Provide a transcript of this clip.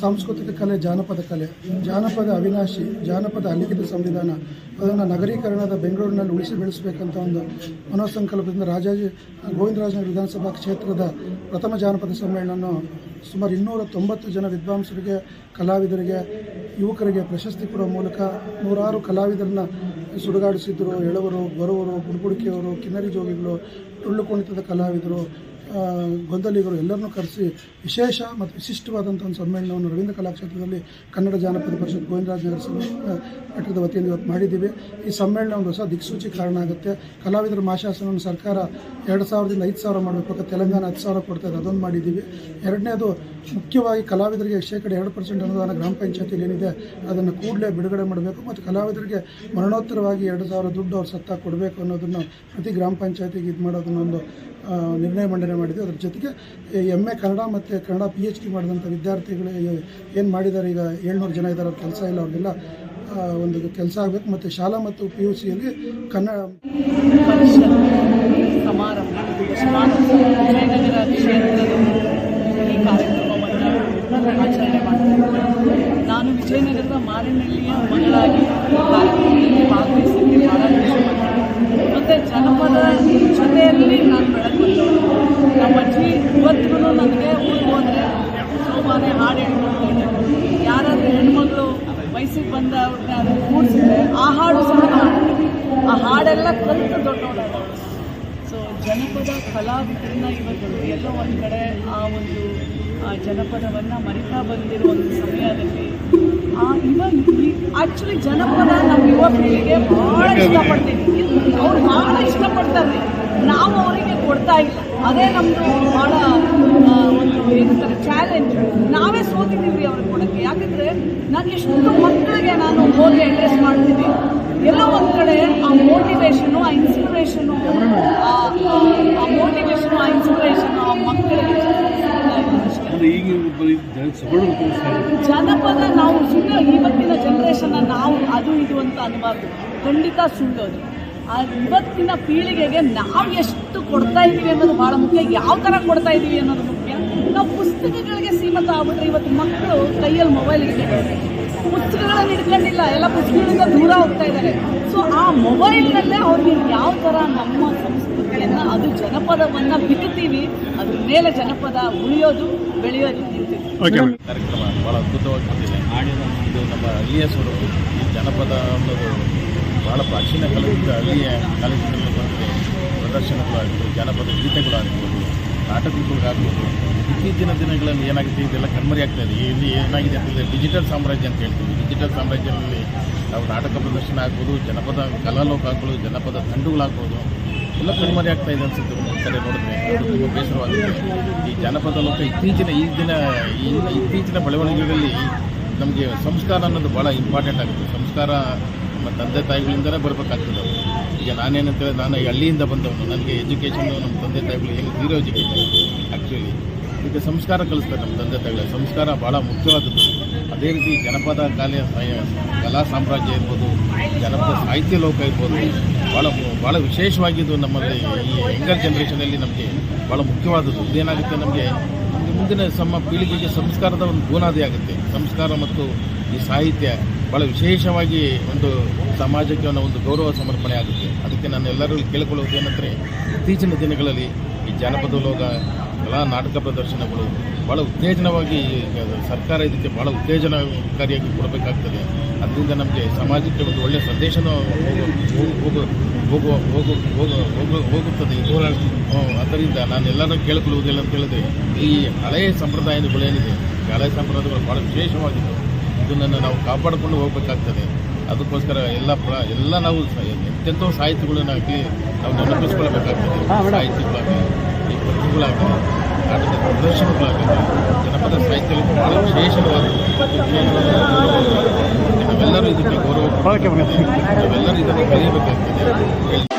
ಸಾಂಸ್ಕೃತಿಕ ಕಲೆ, ಜಾನಪದ ಕಲೆ, ಜಾನಪದ ಅವಿನಾಶಿ, ಜಾನಪದ ಅಲಿಖಿತ ಸಂವಿಧಾನ, ಅದನ್ನು ನಗರೀಕರಣದ ಬೆಂಗಳೂರಿನಲ್ಲಿ ಉಳಿಸಿ ಬೆಳೆಸಬೇಕಂತ ಒಂದು ಮನೋಸಂಕಲ್ಪದಿಂದ ರಾಜಾಜಿ ಗೋವಿಂದರಾಜನಗರ ವಿಧಾನಸಭಾ ಕ್ಷೇತ್ರದ ಪ್ರಥಮ ಜಾನಪದ ಸಮ್ಮೇಳನ ಸುಮಾರು ಇನ್ನೂರ ತೊಂಬತ್ತು ಜನ ವಿದ್ವಾಂಸರಿಗೆ, ಕಲಾವಿದರಿಗೆ, ಯುವಕರಿಗೆ ಪ್ರಶಸ್ತಿ ಕೊಡುವ ಮೂಲಕ ನೂರಾರು ಕಲಾವಿದರನ್ನ ಸುಡುಗಾಡಿಸಿದ್ರು. ಎಳವರು, ಬರುವರು, ಬುಡ್ಬುಡಿಕೆಯವರು, ಕಿನ್ನರಿ ಜೋಗಿಗಳು ಟುಳ್ಳು ಕುಣಿತದ ಕಲಾವಿದರು ಗೊಂದಲಿಗರು ಎಲ್ಲರನ್ನೂ ಕರೆಸಿ ವಿಶೇಷ ಮತ್ತು ವಿಶಿಷ್ಟವಾದಂಥ ಒಂದು ಸಮ್ಮೇಳನವನ್ನು ರವೀಂದ್ರ ಕಲಾಕ್ಷೇತ್ರದಲ್ಲಿ ಕನ್ನಡ ಜಾನಪದ ಪರಿಷತ್ ಗೋವಿಂದರಾಜನಗರ ಸಮ- ಮಠದ ವತಿಯಿಂದ ಇವತ್ತು ಮಾಡಿದ್ದೀವಿ. ಈ ಸಮ್ಮೇಳನ ಒಂದು ಹೊಸ ದಿಕ್ಸೂಚಿ ಕಾರಣ ಆಗುತ್ತೆ. ಕಲಾವಿದರ ಮಾಶಾಸನವನ್ನು ಸರ್ಕಾರ ಎರಡು ಸಾವಿರದಿಂದ ಐದು ಸಾವಿರ ಮಾಡಬೇಕು ತೆಲಂಗಾಣ ಹತ್ತು ಸಾವಿರ ಕೊಡ್ತಾ ಇದೆ. ಅದೊಂದು ಮಾಡಿದ್ದೀವಿ. ಎರಡನೇದು, ಮುಖ್ಯವಾಗಿ ಕಲಾವಿದರಿಗೆ ಶೇಕಡ ಎರಡು ಪರ್ಸೆಂಟ್ ಅನುದಾನ ಗ್ರಾಮ ಪಂಚಾಯತಿಯಲ್ಲಿ ಏನಿದೆ, ಅದನ್ನು ಕೂಡಲೇ ಬಿಡುಗಡೆ ಮಾಡಬೇಕು ಮತ್ತು ಕಲಾವಿದರಿಗೆ ಮರಣೋತ್ತರವಾಗಿ ಎರಡು ಸಾವಿರ ದುಡ್ಡು ಅವ್ರು ಸತ್ತ ಕೊಡಬೇಕು ಅನ್ನೋದನ್ನು ಪ್ರತಿ ಗ್ರಾಮ ಪಂಚಾಯತಿಗೆ ಇದು ಮಾಡೋದನ್ನೊಂದು ನಿರ್ಣಯ ಮಂಡನೆ ಮಾಡಿದೆ. ಅದ್ರ ಜೊತೆಗೆ ಎಂ ಎ ಕನ್ನಡ ಮತ್ತು ಕನ್ನಡ ಪಿ ಎಚ್ ಡಿ ಮಾಡಿದಂಥ ವಿದ್ಯಾರ್ಥಿಗಳು ಏನು ಮಾಡಿದ್ದಾರೆ ಈಗ ಏಳ್ನೂರು ಜನ ಇದ್ದಾರೆ ಕೆಲಸ ಇಲ್ಲ, ಅವ್ರಿಗೆಲ್ಲ ಒಂದು ಕೆಲಸ ಆಗಬೇಕು. ಮತ್ತು ಶಾಲಾ ಮತ್ತು ಪಿ ಯು ಸಿಯಲ್ಲಿ ಕನ್ನಡ ಸಮಾರಂಭ ಈ ಕಾರ್ಯಕ್ರಮವನ್ನು ನಾನು ವಿಜಯನಗರದ ಮಾರಿನಹಳ್ಳಿಯ ಮಗಳಾಗಿ ಮತ್ತು ಜನಪದ ಜೊತೆಯಲ್ಲಿ ನಾನು ಬೆಳಕೊಂಡವಳು ನಮ್ಮ ಅಜ್ಜಿ ಇವತ್ತಿಗೂ ನನಗೆ ಊರಿಗೆ ಹೋದರೆ ಸೋಮಾನೆ ಹಾಡು ಹೇಳ್ಕೊಂಡು ಯಾರಾದರೂ ಹೆಣ್ಮಗಳು ವಯಸ್ಸಿಗೆ ಬಂದ ಅವ್ರನ್ನ ಅದನ್ನು ಕೂಡಿಸಿದ್ರೆ ಆ ಹಾಡು ಸಹ. ಆ ಹಾಡೆಲ್ಲ ಕಲಿತು ದೊಡ್ಡವಳಾದವಳು ಸೊ ಜನಪದ ಕಲಾವಿದರನ್ನ ಇವತ್ತು ಎಲ್ಲೋ ಒಂದು ಕಡೆ ಆ ಒಂದು ಆ ಜನಪದವನ್ನು ಮರಿತಾ ಬಂದಿರೋ ಒಂದು ಸಮಯದಲ್ಲಿ ಆ ಇವಾಗ ಆ್ಯಕ್ಚುಲಿ ಜನಪದ ನಮ್ಮ ಯುವ ಪೀಳಿಗೆ ಭಾಳ ಇಷ್ಟಪಡ್ತೀವಿ ಅವ್ರು ಭಾಳ ಇಷ್ಟಪಡ್ತಾರೆ. ನಾವು ಅವರಿಗೆ ಕೊಡ್ತಾ ಇಲ್ಲ. ಅದೇ ನಮ್ಮದು ಭಾಳ ಒಂದು ಏನಂತಾರೆ ಚಾಲೆಂಜ್ ನಾವೇ ಸೋತಿದ್ದೀವಿ ಅವ್ರಿಗೆ ಕೊಡೋಕ್ಕೆ. ಯಾಕಂದರೆ ನಾನು ಎಷ್ಟು ಮಕ್ಕಳಿಗೆ ನಾನು ಹೋಗಿ ಅಡ್ರೆಸ್ ಮಾಡ್ತೀನಿ. ಎಲ್ಲ ಒಂದು ಕಡೆ ಆ ಮೋಟಿವೇಶನು ಆ ಇನ್ಸ್ಪಿರೇಷನು ಆ ಮೋಟಿವೇಶನು ಆ ಇನ್ಸ್ಪಿರೇಷನು ಆ ಮಕ್ಕಳಿಗೆ ಜನಪದ ನಾವು ಸುಮ್ಮನೆ ಇವತ್ತಿನ ಜನರೇಷನ್ ನಾವು ಅದು ಇದು ಅಂತ ಅನ್ನಬಾರ್ದು ಖಂಡಿತ ಸುಳ್ಳೋದು ಇವತ್ತಿನ ಪೀಳಿಗೆಗೆ ನಾವು ಎಷ್ಟು ಕೊಡ್ತಾ ಇದ್ದೀವಿ ಅನ್ನೋದು ಬಹಳ ಮುಖ್ಯ. ಯಾವ ಥರ ಕೊಡ್ತಾ ಇದ್ದೀವಿ ಅನ್ನೋದು ಮುಖ್ಯ. ನಾವು ಪುಸ್ತಕಗಳಿಗೆ ಸೀಮಿತ ಆಗ್ಬಿಟ್ರೆ ಇವತ್ತು ಮಕ್ಕಳು ಕೈಯಲ್ಲಿ ಮೊಬೈಲ್ ಇಟ್ಕೊಂಡಿದ್ದಾರೆ ಪುಸ್ತಕಗಳನ್ನು ಇಟ್ಕೊಂಡಿಲ್ಲ ಎಲ್ಲ ಪುಸ್ತಕಗಳಿಂದ ದೂರ ಹೋಗ್ತಾ ಇದ್ದಾರೆ. ಸೊ ಆ ಮೊಬೈಲ್ನಲ್ಲೇ ಅವ್ರಿಗೆ ಯಾವ ಥರ ನಮ್ಮ ಸಂಸ್ಕೃತಿಯನ್ನು ಅದು ಜನಪದವನ್ನು ಬಿತ್ತುತ್ತೀವಿ ಅದ್ರ ಮೇಲೆ ಜನಪದ ಉಳಿಯೋದು ಬೆಳೆಯೋದು ನಿಂತಿದೆ. ಕಾರ್ಯಕ್ರಮ ಬಹಳ ಅದ್ಭುತವಾಗಿ ಬಂದಿದೆ. ಇದು ನಮ್ಮ ಹಳ್ಳಿಯ ಸ್ವರೂಪ ಈ ಜನಪದ ಅನ್ನೋದು ಭಾಳ ಪ್ರಾಚೀನ ಕಾಲದಿಂದ ಹಳ್ಳಿಯ ಕಾಲೇಜಿನಲ್ಲಿ ಬಂದಿದೆ. ಪ್ರದರ್ಶನಗಳಾಗ್ಬೋದು, ಜಾನಪದ ಗೀತೆಗಳಾಗ್ಬೋದು, ನಾಟಕಗಳಾಗ್ಬೋದು. ಇತ್ತೀಚಿನ ದಿನಗಳಲ್ಲಿ ಏನಾಗುತ್ತೆ, ಇದೆಲ್ಲ ಕಣ್ಮರಿ ಆಗ್ತಾ ಇದೆ. ಇಲ್ಲಿ ಏನಾಗಿದೆ ಅಂತಂದರೆ ಡಿಜಿಟಲ್ ಸಾಮ್ರಾಜ್ಯ ಅಂತ ಹೇಳ್ತೀವಿ. ಡಿಜಿಟಲ್ ಸಾಮ್ರಾಜ್ಯದಲ್ಲಿ ನಾವು ನಾಟಕ ಪ್ರದರ್ಶನ ಆಗ್ಬೋದು, ಜನಪದ ಕಲಾಲೋಕ ಆಗ್ಬೋದು ಜನಪದ ತಂಡುಗಳಾಗ್ಬೋದು. ಎಲ್ಲ ಕಣ್ಮರಿ ಆಗ್ತಾ ಇದೆ ಅನ್ಸುತ್ತೆ ಒಂದು ಕಡೆ ನೋಡಿದ್ರೆ. ತುಂಬ ಬೇಸರವಾಗುತ್ತೆ. ಈ ಜಾನಪದ ಲೋಕ ಇತ್ತೀಚಿನ ಈ ದಿನ, ಈ ಇತ್ತೀಚಿನ ಬೆಳವಣಿಗೆಗಳಲ್ಲಿ ನಮಗೆ ಸಂಸ್ಕಾರ ಅನ್ನೋದು ಭಾಳ ಇಂಪಾರ್ಟೆಂಟ್ ಆಗುತ್ತೆ. ಸಂಸ್ಕಾರ ನಮ್ಮ ತಂದೆ ತಾಯಿಗಳಿಂದಲೇ ಬರಬೇಕಾಗ್ತದೆ. ಈಗ ನಾನೇನಂತೇಳಿ ನಾನು ಹಳ್ಳಿಯಿಂದ ಬಂದವನು. ನನಗೆ ಎಜುಕೇಷನ್ ನಮ್ಮ ತಂದೆ ತಾಯಿಗಳು ಏನು ಝೀರೋ ಎಜುಕೇಷನ್ ಆ್ಯಕ್ಚುಲಿ ಈಗ ಸಂಸ್ಕಾರ ಕಲಿಸ್ತಾರೆ ನಮ್ಮ ತಂದೆ ತಾಯಿಗಳ. ಸಂಸ್ಕಾರ ಭಾಳ ಮುಖ್ಯವಾದದ್ದು. ಅದೇ ರೀತಿ ಜನಪದ ಕಾಲ ಕಲಾ ಸಾಮ್ರಾಜ್ಯ ಇರ್ಬೋದು, ಜನಪದ ಸಾಹಿತ್ಯ ಲೋಕ ಇರ್ಬೋದು ಭಾಳ ಭಾಳ ವಿಶೇಷವಾಗಿದ್ದು ನಮ್ಮಲ್ಲಿ ಈ ಯಂಗರ್ ಜನ್ರೇಷನಲ್ಲಿ ನಮಗೆ ಭಾಳ ಮುಖ್ಯವಾದದ್ದು. ಇದೇನಾಗುತ್ತೆ ನಮಗೆ ಮುಂದಿನ ನಮ್ಮ ಪೀಳಿಗೆಗೆ ಸಂಸ್ಕಾರದ ಒಂದು ಬುನಾದಿ ಆಗುತ್ತೆ. ಸಂಸ್ಕಾರ ಮತ್ತು ಈ ಸಾಹಿತ್ಯ. ಭಾಳ ವಿಶೇಷವಾಗಿ ಒಂದು ಸಮಾಜಕ್ಕೆ ಒಂದು ಗೌರವ ಸಮರ್ಪಣೆ ಆಗುತ್ತೆ. ಅದಕ್ಕೆ ನಾನು ಎಲ್ಲರೂ ಕೇಳಿಕೊಳ್ಳುವುದು ಏನಂದರೆ, ಇತ್ತೀಚಿನ ದಿನಗಳಲ್ಲಿ ಈ ಜಾನಪದ ಲೋಕ, ಕಲಾ ನಾಟಕ ಪ್ರದರ್ಶನಗಳು ಭಾಳ ಉತ್ತೇಜನವಾಗಿ ಸರ್ಕಾರ ಇದಕ್ಕೆ ಭಾಳ ಉತ್ತೇಜನಕಾರಿಯಾಗಿ ಕೊಡಬೇಕಾಗ್ತದೆ. ಅದರಿಂದ ನಮಗೆ ಸಮಾಜಕ್ಕೆ ಒಂದು ಒಳ್ಳೆಯ ಹೋಗು ಹೋಗುವ, ಹೋಗು ಹೋಗು ಹೋಗು, ಹೋಗುತ್ತದೆ. ಅದರಿಂದ ನಾನು ಎಲ್ಲರೂ ಕೇಳಿಕೊಳ್ಳುವುದಿಲ್ಲ ಅಂತ ಹೇಳಿದ್ರೆ, ಈ ಹಳೆಯ ಸಂಪ್ರದಾಯಗಳು ಏನಿದೆ ಹಳೆಯ ಸಂಪ್ರದಾಯಗಳು ಭಾಳ ವಿಶೇಷವಾಗಿದ್ದು ಇದನ್ನು ನಾವು ಕಾಪಾಡಿಕೊಂಡು ಹೋಗಬೇಕಾಗ್ತದೆ. ಅದಕ್ಕೋಸ್ಕರ ಎಲ್ಲ ಪ್ರ ಎಲ್ಲ ನಾವು ಸ- ಎಂತೆಂಥೋ ಸಾಹಿತ್ಯಗಳನ್ನಾಗಲಿ ನಾವು ನೆನಪಿಸ್ಕೊಳ್ಬೇಕಾಗ್ತದೆ. ಸಾಹಿತ್ಯಗಳಾಗಲಿ ಈ ಕೃತಿಗಳಾಗಲಿ ನಾಟಕ ಪ್ರದರ್ಶನಗಳಾಗಲಿ ಜನಪದ ಸಾಹಿತ್ಯ ಭಾಳ ವಿಶೇಷವಾದ ನಾವೆಲ್ಲರೂ ಇದಕ್ಕೆ ಗೌರವ. ನಾವೆಲ್ಲರೂ ಇದನ್ನು ಕಲಿಯಬೇಕಾಗ್ತದೆ.